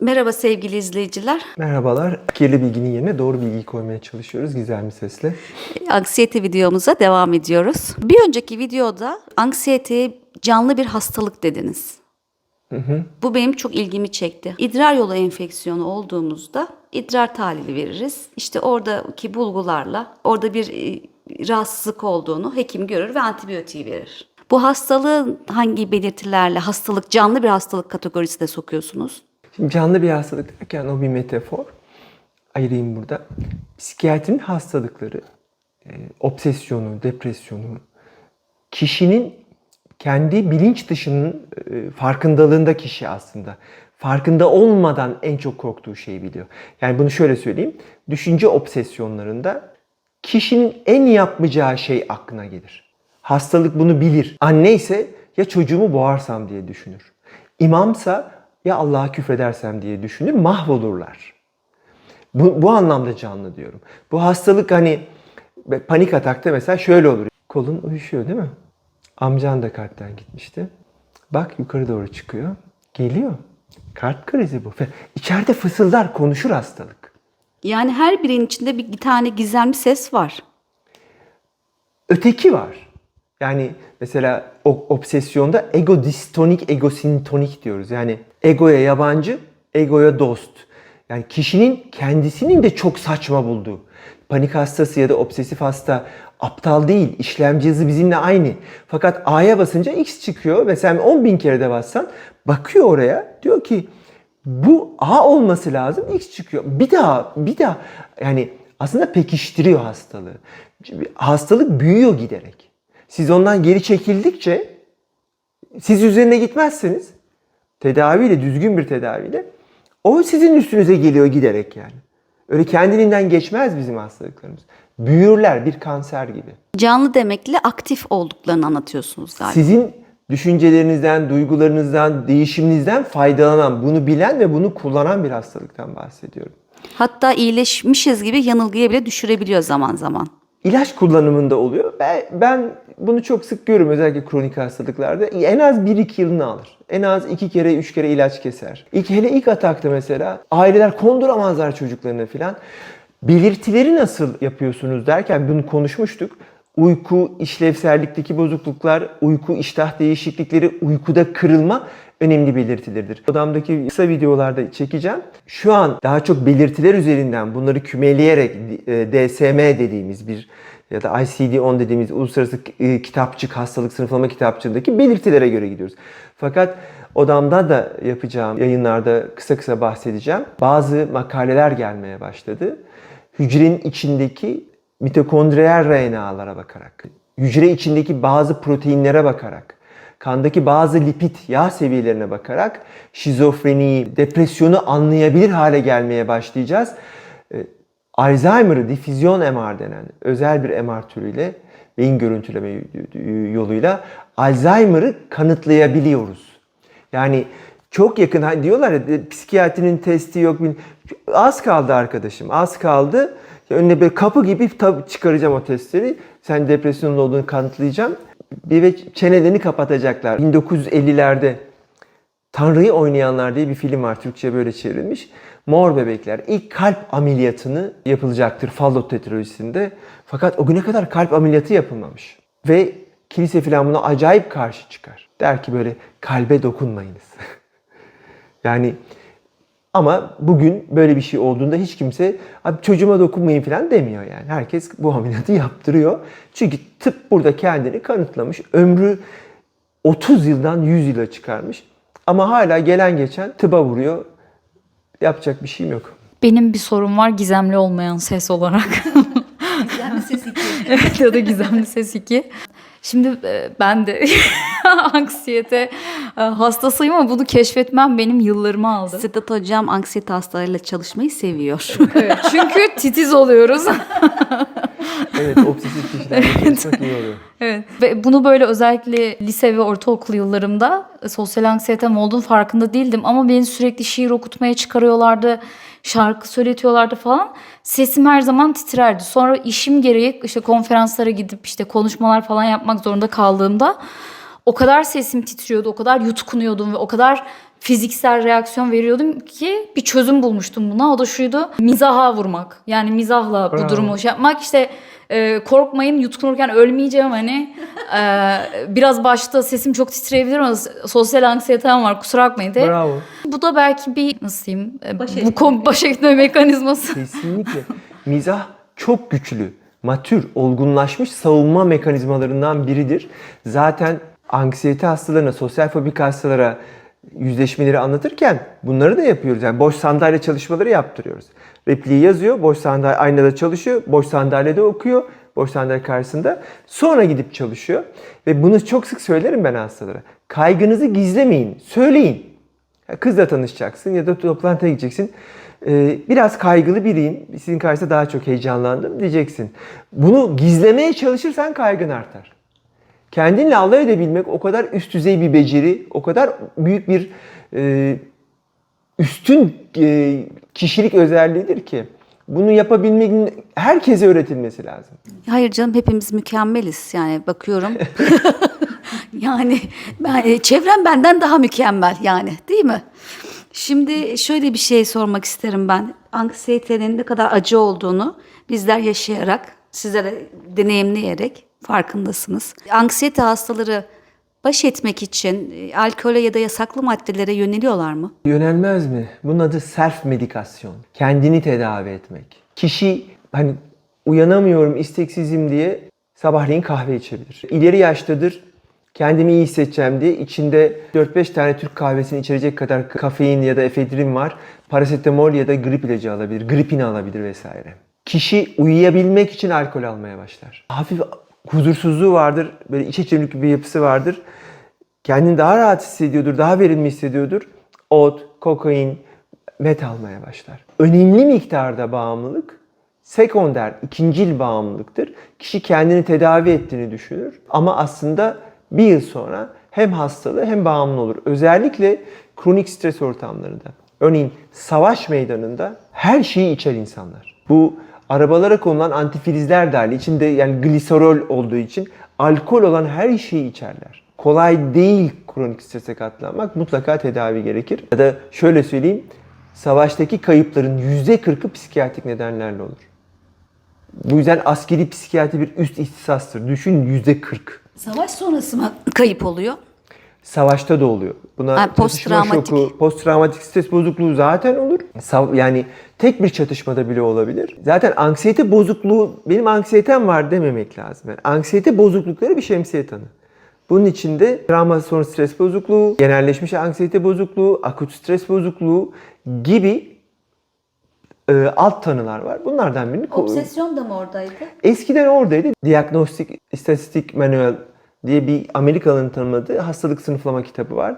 Merhaba sevgili izleyiciler. Merhabalar. Kirli bilginin yerine doğru bilgiyi koymaya çalışıyoruz gizemli sesle. Anksiyete videomuza devam ediyoruz. Bir önceki videoda anksiyeteye canlı bir hastalık dediniz. Bu benim çok ilgimi çekti. İdrar yolu enfeksiyonu olduğumuzda idrar tahlili veririz. İşte oradaki bulgularla orada bir e, rahatsızlık olduğunu hekim görür ve antibiyotiği verir. Bu hastalığın hangi belirtilerle hastalık canlı bir hastalık kategorisine sokuyorsunuz? Şimdi canlı bir hastalık derken o bir metafor. Ayırayım burada. Psikiyatrinin hastalıkları, e, obsesyonu, depresyonu, kişinin kendi bilinç dışının e, farkındalığında kişi aslında. Farkında olmadan en çok korktuğu şeyi biliyor. Yani bunu şöyle söyleyeyim. Düşünce obsesyonlarında kişinin en yapmayacağı şey aklına gelir. Hastalık bunu bilir. Anne ise ya çocuğumu boğarsam diye düşünür. İmamsa ya Allah'a küfredersem diye düşünür, mahvolurlar. Bu, bu anlamda canlı diyorum. Bu hastalık hani panik atakta mesela şöyle olur. Kolun uyuşuyor değil mi? Amcan da kalpten gitmişti. Bak yukarı doğru çıkıyor. Geliyor. Kalp krizi bu. İçeride fısıldar, konuşur hastalık. Yani her birinin içinde bir, tane gizemli ses var. Öteki var. Yani mesela obsesyonda ego distonik, ego sintonik diyoruz. Yani egoya yabancı, egoya dost. Yani kişinin kendisinin de çok saçma bulduğu. Panik hastası ya da obsesif hasta aptal değil. İşlemci hızı bizimle aynı. Fakat A'ya basınca X çıkıyor ve sen 10 bin kere de bassan bakıyor oraya diyor ki bu A olması lazım X çıkıyor. Bir daha bir daha yani aslında pekiştiriyor hastalığı. Hastalık büyüyor giderek. Siz ondan geri çekildikçe siz üzerine gitmezseniz tedaviyle düzgün bir tedaviyle o sizin üstünüze geliyor giderek yani. Öyle kendiliğinden geçmez bizim hastalıklarımız. Büyürler bir kanser gibi. Canlı demekle aktif olduklarını anlatıyorsunuz galiba. Sizin düşüncelerinizden, duygularınızdan, değişiminizden faydalanan, bunu bilen ve bunu kullanan bir hastalıktan bahsediyorum. Hatta iyileşmişiz gibi yanılgıya bile düşürebiliyor zaman zaman. İlaç kullanımında oluyor. Ben, ben bunu çok sık görüyorum özellikle kronik hastalıklarda. En az 1-2 yılını alır. En az 2 kere 3 kere ilaç keser. İlk, hele ilk atakta mesela aileler konduramazlar çocuklarına filan. Belirtileri nasıl yapıyorsunuz derken bunu konuşmuştuk. Uyku, işlevsellikteki bozukluklar, uyku iştah değişiklikleri, uykuda kırılma önemli belirtileridir. Odamdaki kısa videolarda çekeceğim. Şu an daha çok belirtiler üzerinden bunları kümeleyerek e, DSM dediğimiz bir ya da ICD-10 dediğimiz uluslararası e, kitapçık hastalık sınıflama kitapçığındaki belirtilere göre gidiyoruz. Fakat odamda da yapacağım yayınlarda kısa kısa bahsedeceğim. Bazı makaleler gelmeye başladı. Hücrenin içindeki mitokondriyal RNA'lara bakarak, hücre içindeki bazı proteinlere bakarak, kandaki bazı lipid yağ seviyelerine bakarak şizofreniyi, depresyonu anlayabilir hale gelmeye başlayacağız. Ee, Alzheimer'ı difüzyon MR denen özel bir MR türüyle beyin görüntüleme yoluyla Alzheimer'ı kanıtlayabiliyoruz. Yani çok yakın hani diyorlar ya psikiyatrinin testi yok. Az kaldı arkadaşım az kaldı. Önüne bir kapı gibi çıkaracağım o testleri. Sen depresyonun olduğunu kanıtlayacağım. Bir ve çenelerini kapatacaklar. 1950'lerde Tanrı'yı oynayanlar diye bir film var. Türkçe böyle çevrilmiş. Mor bebekler ilk kalp ameliyatını yapılacaktır fallot tetralojisinde. Fakat o güne kadar kalp ameliyatı yapılmamış. Ve kilise filan buna acayip karşı çıkar. Der ki böyle kalbe dokunmayınız. yani ama bugün böyle bir şey olduğunda hiç kimse abi çocuğuma dokunmayın falan demiyor yani. Herkes bu ameliyatı yaptırıyor. Çünkü tıp burada kendini kanıtlamış. Ömrü 30 yıldan 100 yıla çıkarmış. Ama hala gelen geçen tıba vuruyor. Yapacak bir şeyim yok. Benim bir sorum var gizemli olmayan ses olarak. Gizemli ses 2. evet ya da gizemli ses 2. Şimdi e, ben de anksiyete e, hastasıyım ama bunu keşfetmem benim yıllarımı aldı. Sedat Hocam anksiyete hastalarıyla çalışmayı seviyor. Evet, çünkü titiz oluyoruz. Evet obsesif kişilerle çalışmak iyi oluyor. evet. Ve bunu böyle özellikle lise ve ortaokul yıllarımda sosyal anksiyetem olduğunu farkında değildim. Ama beni sürekli şiir okutmaya çıkarıyorlardı. Şarkı söyletiyorlardı falan. Sesim her zaman titrerdi. Sonra işim gereği işte konferanslara gidip işte konuşmalar falan yapmak zorunda kaldığımda o kadar sesim titriyordu, o kadar yutkunuyordum ve o kadar fiziksel reaksiyon veriyordum ki bir çözüm bulmuştum buna. O da şuydu mizaha vurmak. Yani mizahla Bravo. bu durumu şey yapmak. İşte e, korkmayın yutkunurken ölmeyeceğim hani. E, biraz başta sesim çok titreyebilir ama sosyal anksiyetem var kusura bakmayın de. Bravo. Bu da belki bir nasıl diyeyim e, Baş bu etme. kom- baş etme mekanizması. Kesinlikle. Mizah çok güçlü, matür, olgunlaşmış savunma mekanizmalarından biridir. Zaten anksiyete hastalarına, sosyal fobik hastalara yüzleşmeleri anlatırken bunları da yapıyoruz. Yani boş sandalye çalışmaları yaptırıyoruz. Repliği yazıyor, boş sandalye aynada çalışıyor, boş sandalyede okuyor, boş sandalye karşısında. Sonra gidip çalışıyor. Ve bunu çok sık söylerim ben hastalara. Kaygınızı gizlemeyin, söyleyin. Kızla tanışacaksın ya da toplantıya gideceksin. Ee, biraz kaygılı biriyim. Sizin karşısında daha çok heyecanlandım diyeceksin. Bunu gizlemeye çalışırsan kaygın artar. Kendinle alay edebilmek o kadar üst düzey bir beceri, o kadar büyük bir e, üstün e, kişilik özelliğidir ki bunu yapabilmenin herkese öğretilmesi lazım. Hayır canım hepimiz mükemmeliz yani bakıyorum. yani ben, e, çevrem benden daha mükemmel yani değil mi? Şimdi şöyle bir şey sormak isterim ben. Anksiyetenin ne kadar acı olduğunu bizler yaşayarak, sizlere deneyimleyerek farkındasınız. Anksiyete hastaları baş etmek için e, alkole ya da yasaklı maddelere yöneliyorlar mı? Yönelmez mi? Bunun adı self medikasyon. Kendini tedavi etmek. Kişi hani uyanamıyorum, isteksizim diye sabahleyin kahve içebilir. İleri yaştadır, kendimi iyi hissedeceğim diye içinde 4-5 tane Türk kahvesini içerecek kadar kafein ya da efedrin var. Parasetamol ya da grip ilacı alabilir, gripini alabilir vesaire. Kişi uyuyabilmek için alkol almaya başlar. Hafif huzursuzluğu vardır, böyle iç içimlik bir yapısı vardır kendini daha rahat hissediyordur, daha verimli hissediyordur. Ot, kokain, met almaya başlar. Önemli miktarda bağımlılık sekonder, ikincil bağımlılıktır. Kişi kendini tedavi ettiğini düşünür ama aslında bir yıl sonra hem hastalığı hem bağımlı olur. Özellikle kronik stres ortamlarında. Örneğin savaş meydanında her şeyi içer insanlar. Bu arabalara konulan antifrizler dahil içinde yani gliserol olduğu için alkol olan her şeyi içerler. Kolay değil kronik strese katlanmak. Mutlaka tedavi gerekir. Ya da şöyle söyleyeyim. Savaştaki kayıpların %40'ı psikiyatrik nedenlerle olur. Bu yüzden askeri psikiyatri bir üst ihtisastır. Düşün %40. Savaş sonrası mı kayıp oluyor? Savaşta da oluyor. Buna posttraumatik. şoku, posttraumatik stres bozukluğu zaten olur. Yani tek bir çatışmada bile olabilir. Zaten anksiyete bozukluğu, benim anksiyetem var dememek lazım. Yani anksiyete bozuklukları bir şemsiye tanı. Bunun içinde travma sonrası stres bozukluğu, genelleşmiş anksiyete bozukluğu, akut stres bozukluğu gibi e, alt tanılar var. Bunlardan birini Obsesyon da mı oradaydı? Eskiden oradaydı. Diagnostik İstatistik Manual diye bir Amerikalı'nın tanımladığı hastalık sınıflama kitabı var.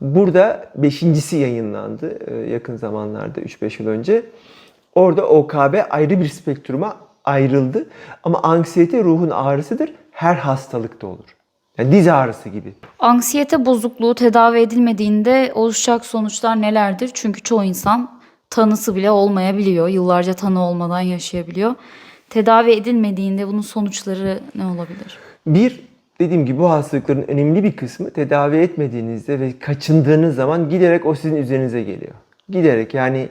Burada beşincisi yayınlandı e, yakın zamanlarda 3-5 yıl önce. Orada OKB ayrı bir spektruma ayrıldı. Ama anksiyete ruhun ağrısıdır. Her hastalıkta olur. Yani diz ağrısı gibi. Anksiyete bozukluğu tedavi edilmediğinde oluşacak sonuçlar nelerdir? Çünkü çoğu insan tanısı bile olmayabiliyor. Yıllarca tanı olmadan yaşayabiliyor. Tedavi edilmediğinde bunun sonuçları ne olabilir? Bir, dediğim gibi bu hastalıkların önemli bir kısmı tedavi etmediğinizde ve kaçındığınız zaman giderek o sizin üzerinize geliyor. Giderek yani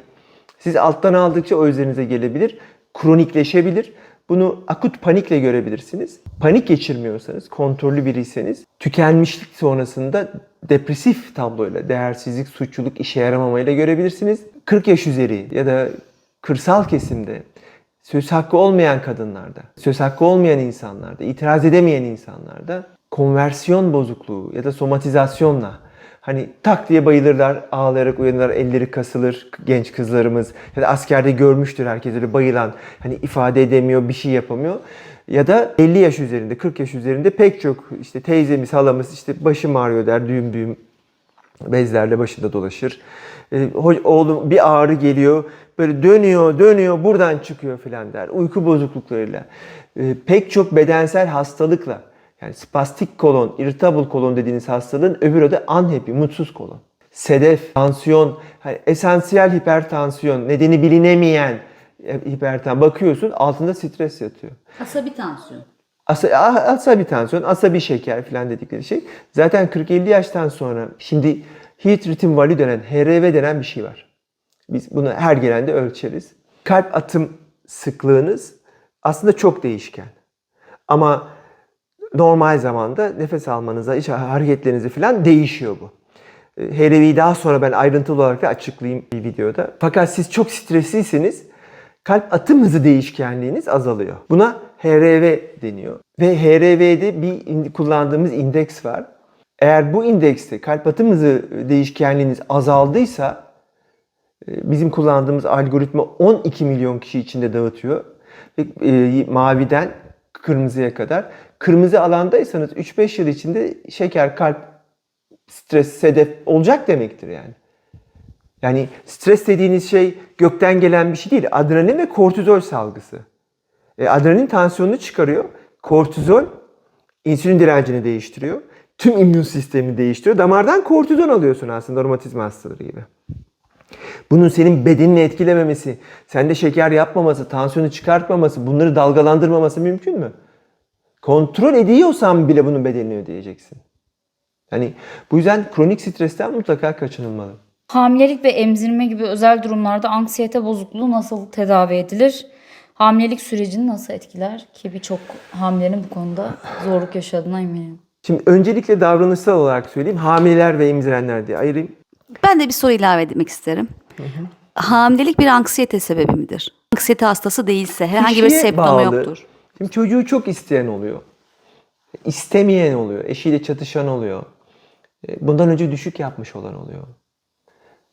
siz alttan aldıkça o üzerinize gelebilir. Kronikleşebilir. Bunu akut panikle görebilirsiniz. Panik geçirmiyorsanız, kontrollü biriyseniz tükenmişlik sonrasında depresif tabloyla, değersizlik, suçluluk, işe yaramamayla görebilirsiniz. 40 yaş üzeri ya da kırsal kesimde söz hakkı olmayan kadınlarda, söz hakkı olmayan insanlarda, itiraz edemeyen insanlarda konversiyon bozukluğu ya da somatizasyonla hani tak diye bayılırlar, ağlayarak uyanırlar, elleri kasılır genç kızlarımız ya da askerde görmüştür herkes bayılan hani ifade edemiyor, bir şey yapamıyor. Ya da 50 yaş üzerinde, 40 yaş üzerinde pek çok işte teyzemiz, halamız işte başım ağrıyor der, düğüm düğüm bezlerle başında dolaşır. E, oğlum bir ağrı geliyor, böyle dönüyor, dönüyor, buradan çıkıyor filan der. Uyku bozukluklarıyla. E, pek çok bedensel hastalıkla, yani spastik kolon, irritable kolon dediğiniz hastalığın öbür adı unhappy, mutsuz kolon. Sedef, tansiyon, hani esansiyel hipertansiyon, nedeni bilinemeyen e, hipertansiyon. Bakıyorsun altında stres yatıyor. Asabi tansiyon. Asa- a- asabi tansiyon, asabi şeker falan dedikleri şey. Zaten 40-50 yaştan sonra şimdi Heart Rhythm Value denen, HRV denen bir şey var. Biz bunu her gelende ölçeriz. Kalp atım sıklığınız aslında çok değişken. Ama normal zamanda nefes almanıza, iç hareketlerinize falan değişiyor bu. E, HRV'yi daha sonra ben ayrıntılı olarak da açıklayayım bir videoda. Fakat siz çok stresliyseniz kalp atım hızı değişkenliğiniz azalıyor. Buna HRV deniyor. Ve HRV'de bir kullandığımız indeks var. Eğer bu indekste kalp atım hızı değişkenliğiniz azaldıysa e, bizim kullandığımız algoritma 12 milyon kişi içinde dağıtıyor. E, maviden kırmızıya kadar. Kırmızı alandaysanız 3-5 yıl içinde şeker, kalp, stres, sedef olacak demektir yani. Yani stres dediğiniz şey gökten gelen bir şey değil. Adrenalin ve kortizol salgısı. E, adrenalin tansiyonunu çıkarıyor. Kortizol insülin direncini değiştiriyor. Tüm immün sistemini değiştiriyor. Damardan kortizon alıyorsun aslında romatizma hastaları gibi. Bunun senin bedenini etkilememesi, sende şeker yapmaması, tansiyonu çıkartmaması, bunları dalgalandırmaması mümkün mü? Kontrol ediyorsan bile bunun bedelini ödeyeceksin. Yani bu yüzden kronik stresten mutlaka kaçınılmalı. Hamilelik ve emzirme gibi özel durumlarda anksiyete bozukluğu nasıl tedavi edilir? Hamilelik sürecini nasıl etkiler? Ki birçok hamilenin bu konuda zorluk yaşadığına eminim. Şimdi öncelikle davranışsal olarak söyleyeyim. Hamileler ve emzirenler diye ayırayım. Ben de bir soru ilave etmek isterim. Hamilelik bir anksiyete sebebi midir? Anksiyete hastası değilse herhangi bir Kişiye semptomu bağlı. yoktur. Şimdi çocuğu çok isteyen oluyor. İstemeyen oluyor. Eşiyle çatışan oluyor. E, Bundan önce düşük yapmış olan oluyor.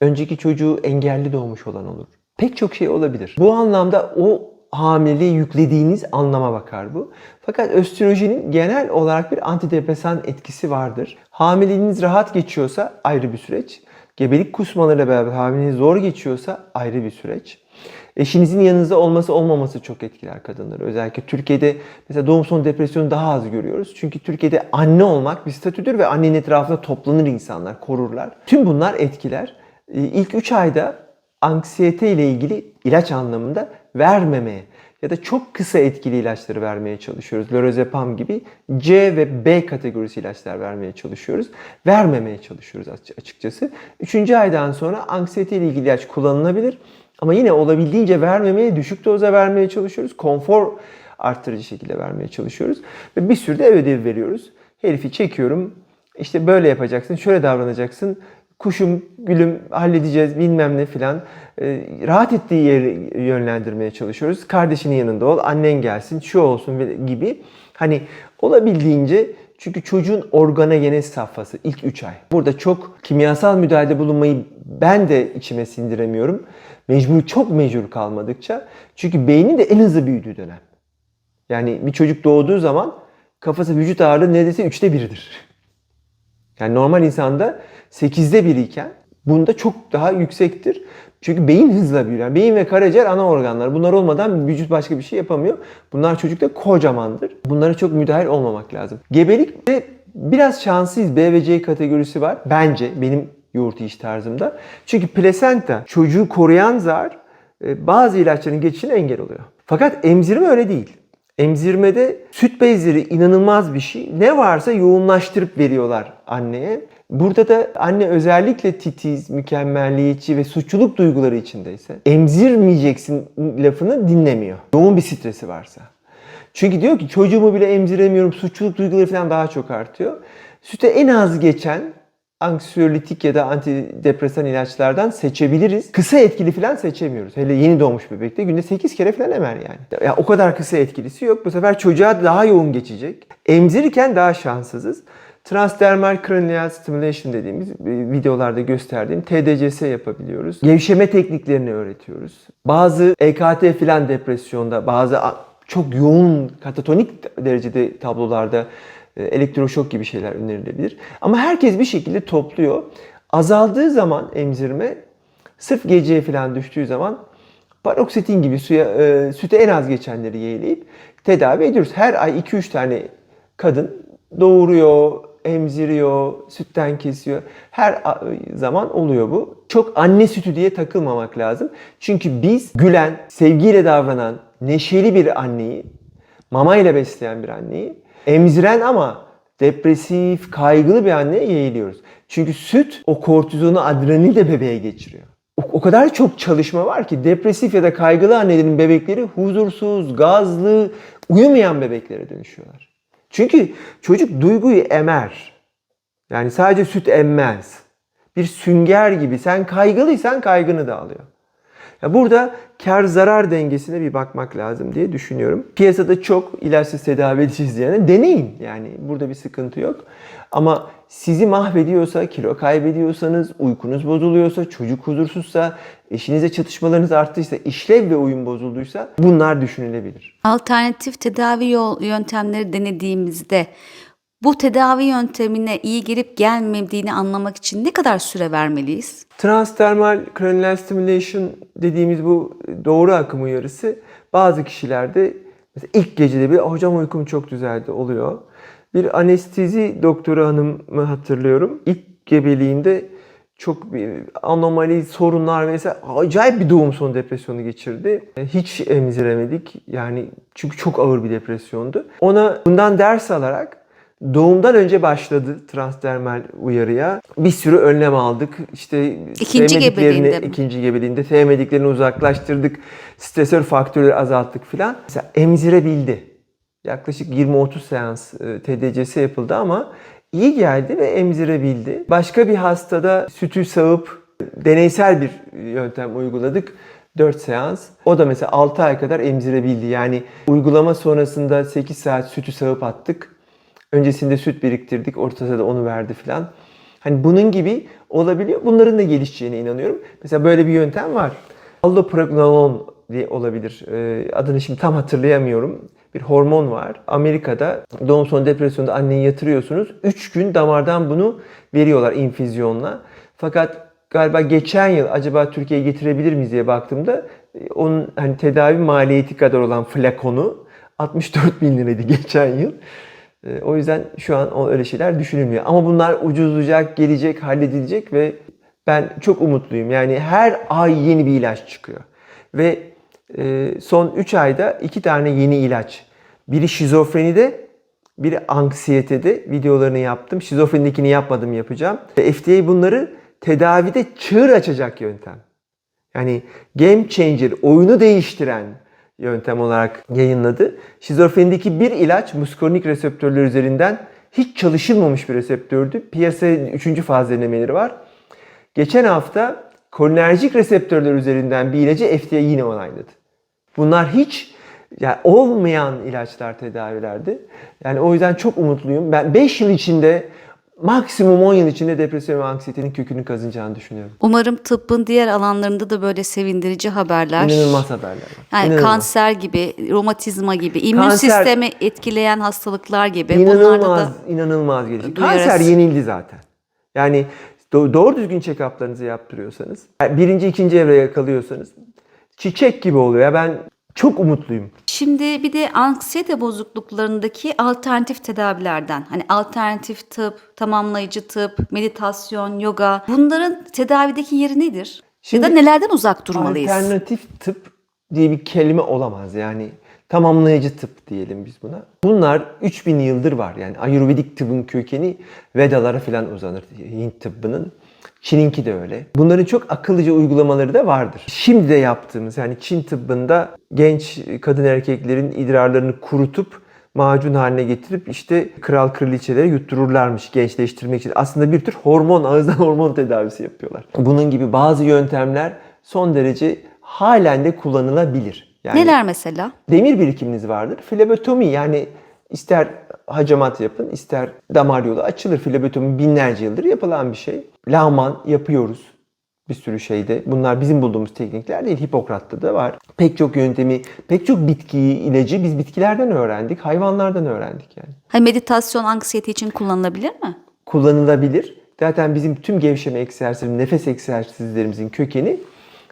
Önceki çocuğu engelli doğmuş olan olur. Pek çok şey olabilir. Bu anlamda o hamileliği yüklediğiniz anlama bakar bu. Fakat östrojenin genel olarak bir antidepresan etkisi vardır. Hamileliğiniz rahat geçiyorsa ayrı bir süreç. Gebelik kusmalarıyla beraber hamileliğiniz zor geçiyorsa ayrı bir süreç. Eşinizin yanınızda olması olmaması çok etkiler kadınları. Özellikle Türkiye'de mesela doğum sonu depresyonu daha az görüyoruz. Çünkü Türkiye'de anne olmak bir statüdür ve annenin etrafında toplanır insanlar, korurlar. Tüm bunlar etkiler. İlk 3 ayda anksiyete ile ilgili ilaç anlamında vermemeye ya da çok kısa etkili ilaçları vermeye çalışıyoruz. Lorazepam gibi C ve B kategorisi ilaçlar vermeye çalışıyoruz. Vermemeye çalışıyoruz aç- açıkçası. Üçüncü aydan sonra anksiyete ile ilgili ilaç kullanılabilir. Ama yine olabildiğince vermemeye, düşük doza vermeye çalışıyoruz. Konfor arttırıcı şekilde vermeye çalışıyoruz. Ve bir sürü de ev ödevi veriyoruz. Herifi çekiyorum. İşte böyle yapacaksın, şöyle davranacaksın. Kuşum, gülüm halledeceğiz bilmem ne filan. Ee, rahat ettiği yeri yönlendirmeye çalışıyoruz. Kardeşinin yanında ol, annen gelsin, şu olsun gibi. Hani olabildiğince çünkü çocuğun organogenez safhası ilk 3 ay. Burada çok kimyasal müdahalede bulunmayı ben de içime sindiremiyorum. Mecbur, çok mecbur kalmadıkça. Çünkü beynin de en hızlı büyüdüğü dönem. Yani bir çocuk doğduğu zaman kafası vücut ağırlığı neredeyse üçte biridir. Yani normal insanda 8'de 1 iken bunda çok daha yüksektir. Çünkü beyin hızla büyür. Yani beyin ve karaciğer ana organlar. Bunlar olmadan vücut başka bir şey yapamıyor. Bunlar çocukta kocamandır. Bunlara çok müdahil olmamak lazım. Gebelikte biraz şanslıyız. B ve C kategorisi var. Bence benim yoğurt iş tarzımda. Çünkü plasenta çocuğu koruyan zar e, bazı ilaçların geçişine engel oluyor. Fakat emzirme öyle değil. Emzirmede süt bezleri inanılmaz bir şey. Ne varsa yoğunlaştırıp veriyorlar anneye. Burada da anne özellikle titiz, mükemmelliyetçi ve suçluluk duyguları içindeyse emzirmeyeceksin lafını dinlemiyor. Yoğun bir stresi varsa. Çünkü diyor ki çocuğumu bile emziremiyorum, suçluluk duyguları falan daha çok artıyor. Süte en az geçen anksiyolitik ya da antidepresan ilaçlardan seçebiliriz. Kısa etkili falan seçemiyoruz. Hele yeni doğmuş bebekte günde 8 kere falan emer yani. Ya o kadar kısa etkilisi yok. Bu sefer çocuğa daha yoğun geçecek. Emzirirken daha şanssızız. Transdermal cranial stimulation dediğimiz e, videolarda gösterdiğim TDCS yapabiliyoruz. Gevşeme tekniklerini öğretiyoruz. Bazı EKT filan depresyonda, bazı çok yoğun katatonik derecede tablolarda e, elektroşok gibi şeyler önerilebilir. Ama herkes bir şekilde topluyor. Azaldığı zaman emzirme sırf geceye falan düştüğü zaman paroksitin gibi suya, e, süte en az geçenleri yeğleyip tedavi ediyoruz. Her ay 2-3 tane kadın doğuruyor, emziriyor, sütten kesiyor. Her zaman oluyor bu. Çok anne sütü diye takılmamak lazım. Çünkü biz gülen, sevgiyle davranan, neşeli bir anneyi, mama ile besleyen bir anneyi, emziren ama depresif, kaygılı bir anneye yeğliyoruz. Çünkü süt o kortizonu, adrenalini de bebeğe geçiriyor. O kadar çok çalışma var ki depresif ya da kaygılı annelerin bebekleri huzursuz, gazlı, uyumayan bebeklere dönüşüyorlar. Çünkü çocuk duyguyu emer. Yani sadece süt emmez. Bir sünger gibi. Sen kaygılıysan kaygını da alıyor. Ya burada kar zarar dengesine bir bakmak lazım diye düşünüyorum. Piyasada çok ilaçsız tedavi edeceğiz diyene deneyin. Yani burada bir sıkıntı yok. Ama sizi mahvediyorsa, kilo kaybediyorsanız, uykunuz bozuluyorsa, çocuk huzursuzsa, eşinizle çatışmalarınız arttıysa, işlev ve uyum bozulduysa bunlar düşünülebilir. Alternatif tedavi yol, yöntemleri denediğimizde bu tedavi yöntemine iyi gelip gelmediğini anlamak için ne kadar süre vermeliyiz? Transdermal cranial stimulation dediğimiz bu doğru akım uyarısı bazı kişilerde mesela ilk gecede bir hocam uykum çok düzeldi oluyor. Bir anestezi doktoru hanımı hatırlıyorum. İlk gebeliğinde çok bir anomali, sorunlar vesaire acayip bir doğum sonu depresyonu geçirdi. Hiç emziremedik. Yani çünkü çok ağır bir depresyondu. Ona bundan ders alarak Doğumdan önce başladı transdermal uyarıya. Bir sürü önlem aldık. İşte İkinci gebeliğinde ikinci gebeliğinde sevmediklerini uzaklaştırdık. Stresör faktörleri azalttık filan. Mesela emzirebildi. Yaklaşık 20-30 seans e, TDC'si yapıldı ama iyi geldi ve emzirebildi. Başka bir hastada sütü sağıp deneysel bir yöntem uyguladık. 4 seans. O da mesela 6 ay kadar emzirebildi. Yani uygulama sonrasında 8 saat sütü sağıp attık. Öncesinde süt biriktirdik. Ortada da onu verdi filan. Hani bunun gibi olabiliyor. Bunların da gelişeceğine inanıyorum. Mesela böyle bir yöntem var. Alloprognolon diye olabilir. Adını şimdi tam hatırlayamıyorum. Bir hormon var. Amerika'da doğum sonu depresyonda anneyi yatırıyorsunuz. 3 gün damardan bunu veriyorlar infüzyonla. Fakat galiba geçen yıl acaba Türkiye'ye getirebilir miyiz diye baktığımda e, onun hani tedavi maliyeti kadar olan flakonu 64 bin liraydı geçen yıl. E, O yüzden şu an öyle şeyler düşünülmüyor. Ama bunlar ucuzlayacak, gelecek, halledilecek ve ben çok umutluyum. Yani her ay yeni bir ilaç çıkıyor. Ve son 3 ayda iki tane yeni ilaç. Biri şizofrenide, biri anksiyetede videolarını yaptım. Şizofrenidekini yapmadım yapacağım. FDA bunları tedavide çığır açacak yöntem. Yani game changer, oyunu değiştiren yöntem olarak yayınladı. Şizofrenideki bir ilaç muskarinik reseptörler üzerinden hiç çalışılmamış bir reseptördü. Piyasaya 3. faz denemeleri var. Geçen hafta kolinerjik reseptörler üzerinden bir ilacı FDA yine onayladı. Bunlar hiç yani olmayan ilaçlar tedavilerdi. Yani o yüzden çok umutluyum. Ben 5 yıl içinde maksimum 10 yıl içinde depresyon ve anksiyetenin kökünü kazınacağını düşünüyorum. Umarım tıbbın diğer alanlarında da böyle sevindirici haberler. İnanılmaz haberler. var. Yani İnanılmaz. kanser gibi, romatizma gibi, immün Kanser- sistemi etkileyen hastalıklar gibi. Bunlarda İnanılmaz, da inanılmaz duyarız. Kanser yenildi zaten. Yani doğru düzgün check-up'larınızı yaptırıyorsanız, yani birinci, ikinci evreye yakalıyorsanız çiçek gibi oluyor. Ya ben çok umutluyum. Şimdi bir de anksiyete bozukluklarındaki alternatif tedavilerden. Hani alternatif tıp, tamamlayıcı tıp, meditasyon, yoga. Bunların tedavideki yeri nedir? Şimdi ya da nelerden uzak durmalıyız? Alternatif tıp diye bir kelime olamaz. Yani tamamlayıcı tıp diyelim biz buna. Bunlar 3000 yıldır var. Yani Ayurvedik tıbbın kökeni Vedalara falan uzanır. Hint tıbbının. Çin'inki de öyle. Bunların çok akıllıca uygulamaları da vardır. Şimdi de yaptığımız yani Çin tıbbında genç kadın erkeklerin idrarlarını kurutup macun haline getirip işte kral kraliçelere yuttururlarmış gençleştirmek için. Aslında bir tür hormon, ağızdan hormon tedavisi yapıyorlar. Bunun gibi bazı yöntemler son derece halen de kullanılabilir. Yani Neler mesela? demir birikiminiz vardır. Flebotomi yani ister hacamat yapın, ister damar yolu açılır. Flebotomi binlerce yıldır yapılan bir şey. Lağman yapıyoruz bir sürü şeyde. Bunlar bizim bulduğumuz teknikler değil. Hipokrat'ta da var. Pek çok yöntemi, pek çok bitkiyi, ilacı biz bitkilerden öğrendik, hayvanlardan öğrendik yani. Hani meditasyon anksiyete için kullanılabilir mi? kullanılabilir. Zaten bizim tüm gevşeme egzersizlerimiz, nefes egzersizlerimizin kökeni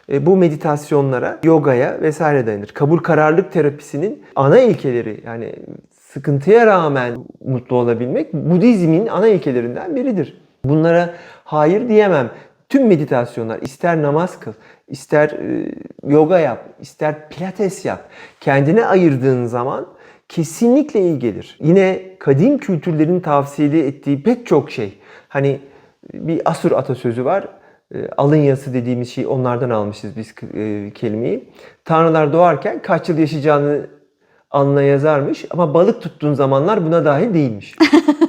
bu meditasyonlara, yogaya vesaire dayanır. Kabul kararlılık terapisinin ana ilkeleri yani sıkıntıya rağmen mutlu olabilmek Budizmin ana ilkelerinden biridir. Bunlara hayır diyemem. Tüm meditasyonlar ister namaz kıl, ister e, yoga yap, ister pilates yap. Kendine ayırdığın zaman kesinlikle iyi gelir. Yine kadim kültürlerin tavsiyeli ettiği pek çok şey. Hani bir Asur atasözü var. E, Alın yası dediğimiz şey onlardan almışız biz e, kelimeyi. Tanrılar doğarken kaç yıl yaşayacağını alnına yazarmış ama balık tuttuğun zamanlar buna dahil değilmiş.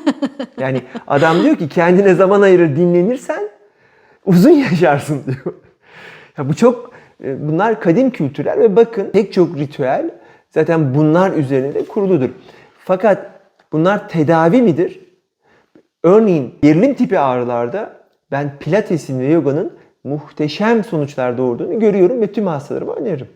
yani adam diyor ki kendine zaman ayırır dinlenirsen uzun yaşarsın diyor. Ya bu çok e, bunlar kadim kültürler ve bakın pek çok ritüel zaten bunlar üzerine de kuruludur. Fakat bunlar tedavi midir? Örneğin gerilim tipi ağrılarda ben pilatesin ve yoganın muhteşem sonuçlar doğurduğunu görüyorum ve tüm hastalarıma öneririm.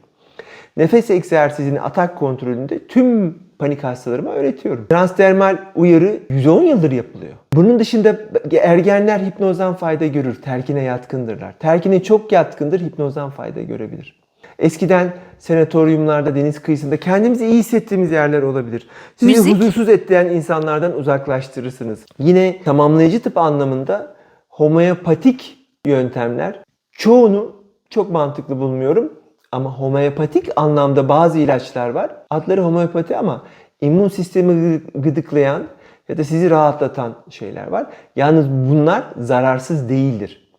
Nefes egzersizini atak kontrolünde tüm panik hastalarıma öğretiyorum. Transdermal uyarı 110 yıldır yapılıyor. Bunun dışında ergenler hipnozdan fayda görür, terkine yatkındırlar. Terkine çok yatkındır, hipnozdan fayda görebilir. Eskiden senatoryumlarda, deniz kıyısında kendimizi iyi hissettiğimiz yerler olabilir. Sizi Müzik. huzursuz ettiren insanlardan uzaklaştırırsınız. Yine tamamlayıcı tıp anlamında homeopatik yöntemler çoğunu çok mantıklı bulmuyorum. Ama homeopatik anlamda bazı ilaçlar var. Adları homeopati ama immün sistemi gıdı- gıdıklayan ya da sizi rahatlatan şeyler var. Yalnız bunlar zararsız değildir.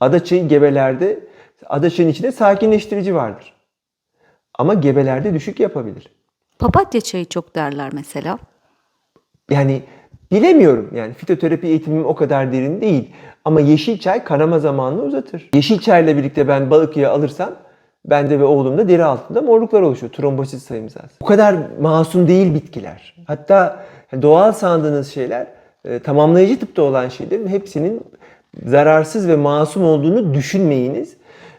Adaçayı gebelerde, adaçayın içinde sakinleştirici vardır. Ama gebelerde düşük yapabilir. Papatya çayı çok derler mesela. Yani bilemiyorum yani fitoterapi eğitimim o kadar derin değil. Ama yeşil çay kanama zamanını uzatır. Yeşil çayla birlikte ben balık yağı alırsam bende ve oğlumda deri altında morluklar oluşuyor. Trombosit sayımız az. Bu kadar masum değil bitkiler. Hatta doğal sandığınız şeyler e, tamamlayıcı tıpta olan şeylerin hepsinin zararsız ve masum olduğunu düşünmeyiniz.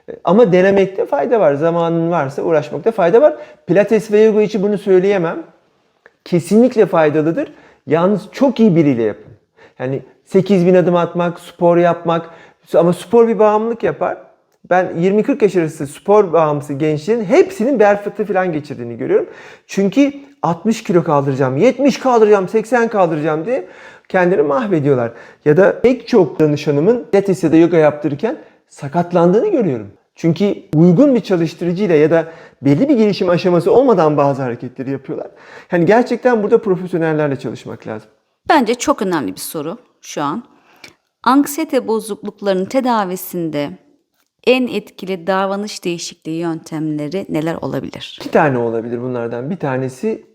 E, Ama denemekte fayda var. Zamanın varsa uğraşmakta fayda var. Pilates ve yoga için bunu söyleyemem kesinlikle faydalıdır. Yalnız çok iyi biriyle yapın. Yani 8000 adım atmak, spor yapmak ama spor bir bağımlılık yapar. Ben 20-40 yaş arası spor bağımlısı gençlerin hepsinin fıtığı falan geçirdiğini görüyorum. Çünkü 60 kilo kaldıracağım, 70 kaldıracağım, 80 kaldıracağım diye kendini mahvediyorlar. Ya da pek çok danışanımın pilates ya da yoga yaptırırken sakatlandığını görüyorum. Çünkü uygun bir çalıştırıcıyla ya da belli bir gelişim aşaması olmadan bazı hareketleri yapıyorlar. Yani gerçekten burada profesyonellerle çalışmak lazım. Bence çok önemli bir soru şu an. Anksiyete bozukluklarının tedavisinde en etkili davranış değişikliği yöntemleri neler olabilir? İki tane olabilir bunlardan. Bir tanesi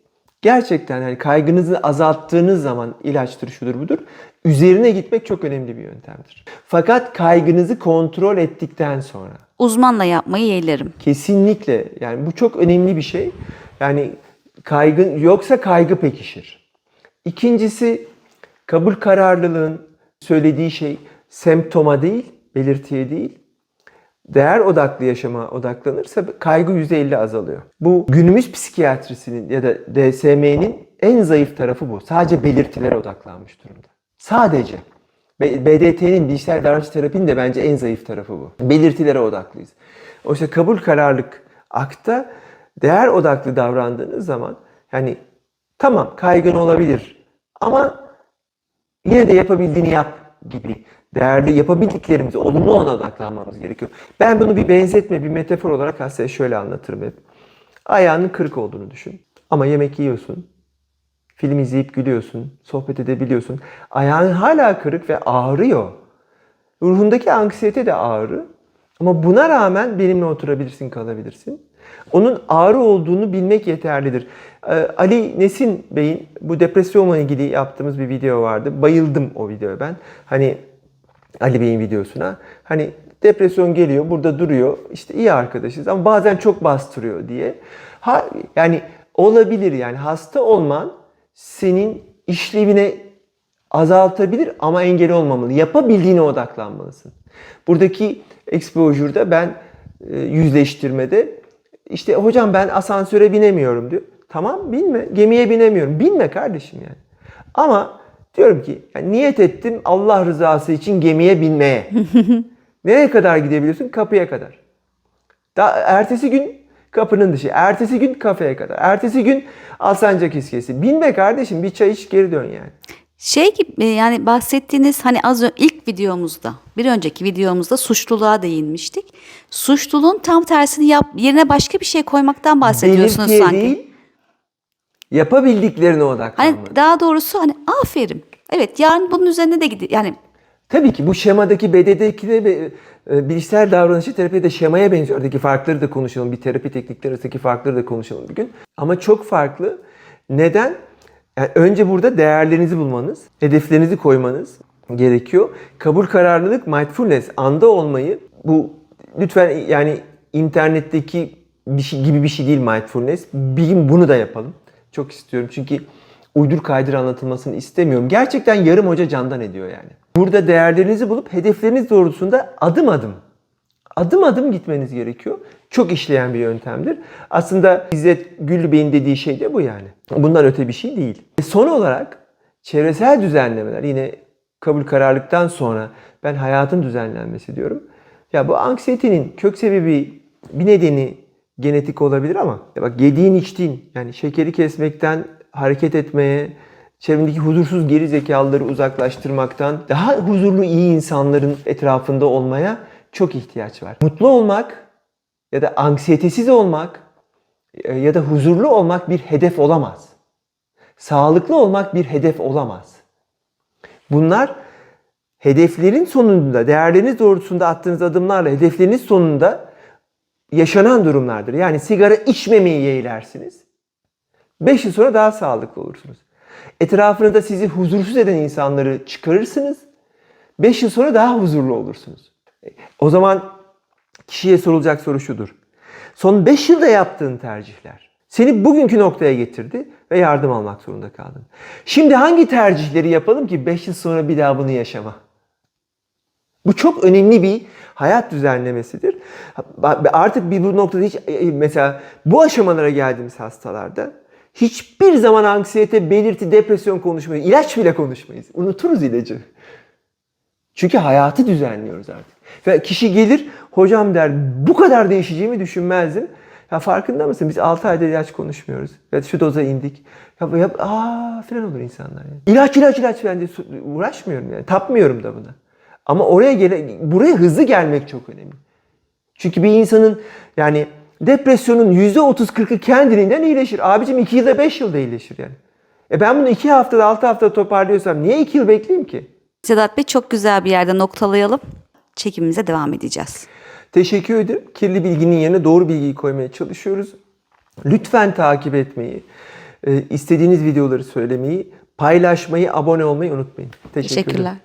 gerçekten hani kaygınızı azalttığınız zaman ilaçtır şudur budur. Üzerine gitmek çok önemli bir yöntemdir. Fakat kaygınızı kontrol ettikten sonra Uzmanla yapmayı yeğlerim. Kesinlikle. Yani bu çok önemli bir şey. Yani kaygın yoksa kaygı pekişir. İkincisi kabul kararlılığın söylediği şey semptoma değil, belirtiye değil, değer odaklı yaşama odaklanırsa kaygı %50 azalıyor. Bu günümüz psikiyatrisinin ya da DSM'nin en zayıf tarafı bu. Sadece belirtilere odaklanmış durumda. Sadece. B- BDT'nin bilişsel davranış terapinin de bence en zayıf tarafı bu. Belirtilere odaklıyız. Oysa kabul kararlılık akta değer odaklı davrandığınız zaman yani tamam kaygın olabilir ama yine de yapabildiğini yap gibi değerli yapabildiklerimizi olumlu ona odaklanmamız gerekiyor. Ben bunu bir benzetme, bir metafor olarak hastaya şöyle anlatırım hep. Ayağının kırık olduğunu düşün. Ama yemek yiyorsun. Film izleyip gülüyorsun. Sohbet edebiliyorsun. Ayağın hala kırık ve ağrıyor. Ruhundaki anksiyete de ağrı. Ama buna rağmen benimle oturabilirsin, kalabilirsin. Onun ağrı olduğunu bilmek yeterlidir. Ee, Ali Nesin Bey'in bu depresyonla ilgili yaptığımız bir video vardı. Bayıldım o videoya ben. Hani Ali Bey'in videosuna. Hani depresyon geliyor, burada duruyor. İşte iyi arkadaşız ama bazen çok bastırıyor diye. Ha, yani olabilir yani hasta olman senin işlevine azaltabilir ama engel olmamalı. Yapabildiğine odaklanmalısın. Buradaki exposure'da ben e, yüzleştirmede işte hocam ben asansöre binemiyorum diyor. Tamam binme. Gemiye binemiyorum. Binme kardeşim yani. Ama diyorum ki yani niyet ettim Allah rızası için gemiye binmeye. Nereye kadar gidebiliyorsun? Kapıya kadar. Daha ertesi gün kapının dışı. Ertesi gün kafeye kadar. Ertesi gün Alsancak iskesi. Binme kardeşim bir çay iç geri dön yani. Şey gibi yani bahsettiğiniz hani az önce ilk videomuzda, bir önceki videomuzda suçluluğa değinmiştik. Suçluluğun tam tersini yap yerine başka bir şey koymaktan bahsediyorsunuz Belirtiye sanki. değil, Yapabildiklerine odaklanmalı. Hani daha doğrusu hani aferin. Evet yarın bunun üzerine de gidiyor. Yani Tabii ki bu şemadaki BD'deki de ve, e, bilişsel davranışı terapide şemaya benziyor. Oradaki farkları da konuşalım. Bir terapi teknikleri arasındaki farkları da konuşalım bir gün. Ama çok farklı. Neden? Yani önce burada değerlerinizi bulmanız, hedeflerinizi koymanız gerekiyor. Kabul kararlılık, mindfulness, anda olmayı bu lütfen yani internetteki bir şey gibi bir şey değil mindfulness. Bir gün bunu da yapalım. Çok istiyorum çünkü uydur kaydır anlatılmasını istemiyorum. Gerçekten yarım hoca candan ediyor yani. Burada değerlerinizi bulup hedefleriniz doğrultusunda adım adım adım adım gitmeniz gerekiyor. Çok işleyen bir yöntemdir. Aslında İzzet Güllü Bey'in dediği şey de bu yani. Bundan öte bir şey değil. E son olarak çevresel düzenlemeler yine kabul kararlıktan sonra ben hayatın düzenlenmesi diyorum. Ya bu anksiyetenin kök sebebi bir nedeni genetik olabilir ama bak yediğin içtiğin yani şekeri kesmekten hareket etmeye, çevrendeki huzursuz geri zekalıları uzaklaştırmaktan daha huzurlu iyi insanların etrafında olmaya çok ihtiyaç var. Mutlu olmak ya da anksiyetesiz olmak e, ya da huzurlu olmak bir hedef olamaz. Sağlıklı olmak bir hedef olamaz. Bunlar hedeflerin sonunda, değerleriniz doğrultusunda attığınız adımlarla hedefleriniz sonunda yaşanan durumlardır. Yani sigara içmemeyi yeğlersiniz. 5 yıl sonra daha sağlıklı olursunuz. Etrafınızda sizi huzursuz eden insanları çıkarırsınız. 5 yıl sonra daha huzurlu olursunuz. O zaman kişiye sorulacak soru şudur. Son 5 yılda yaptığın tercihler seni bugünkü noktaya getirdi ve yardım almak zorunda kaldın. Şimdi hangi tercihleri yapalım ki 5 yıl sonra bir daha bunu yaşama? Bu çok önemli bir hayat düzenlemesidir. Artık bir bu noktada hiç e, mesela bu aşamalara geldiğimiz hastalarda hiçbir zaman anksiyete, belirti, depresyon konuşmayız. İlaç bile konuşmayız. Unuturuz ilacı. Çünkü hayatı düzenliyoruz artık. Ve kişi gelir, hocam der bu kadar değişeceğimi düşünmezdim. Ya farkında mısın? Biz 6 ayda ilaç konuşmuyoruz. Ve şu doza indik. Ya, ya aa falan olur insanlar. Yani. İlaç ilaç ilaç ben de uğraşmıyorum yani. Tapmıyorum da buna. Ama oraya gele, buraya hızlı gelmek çok önemli. Çünkü bir insanın yani depresyonun %30-40'ı kendiliğinden iyileşir. Abicim 2 yılda 5 yılda iyileşir yani. E ben bunu 2 haftada 6 haftada toparlıyorsam niye 2 yıl bekleyeyim ki? Sedat Bey çok güzel bir yerde noktalayalım. Çekimimize devam edeceğiz. Teşekkür ederim. Kirli bilginin yerine doğru bilgiyi koymaya çalışıyoruz. Lütfen takip etmeyi, e, istediğiniz videoları söylemeyi, paylaşmayı, abone olmayı unutmayın. Teşekkürler. Teşekkürler.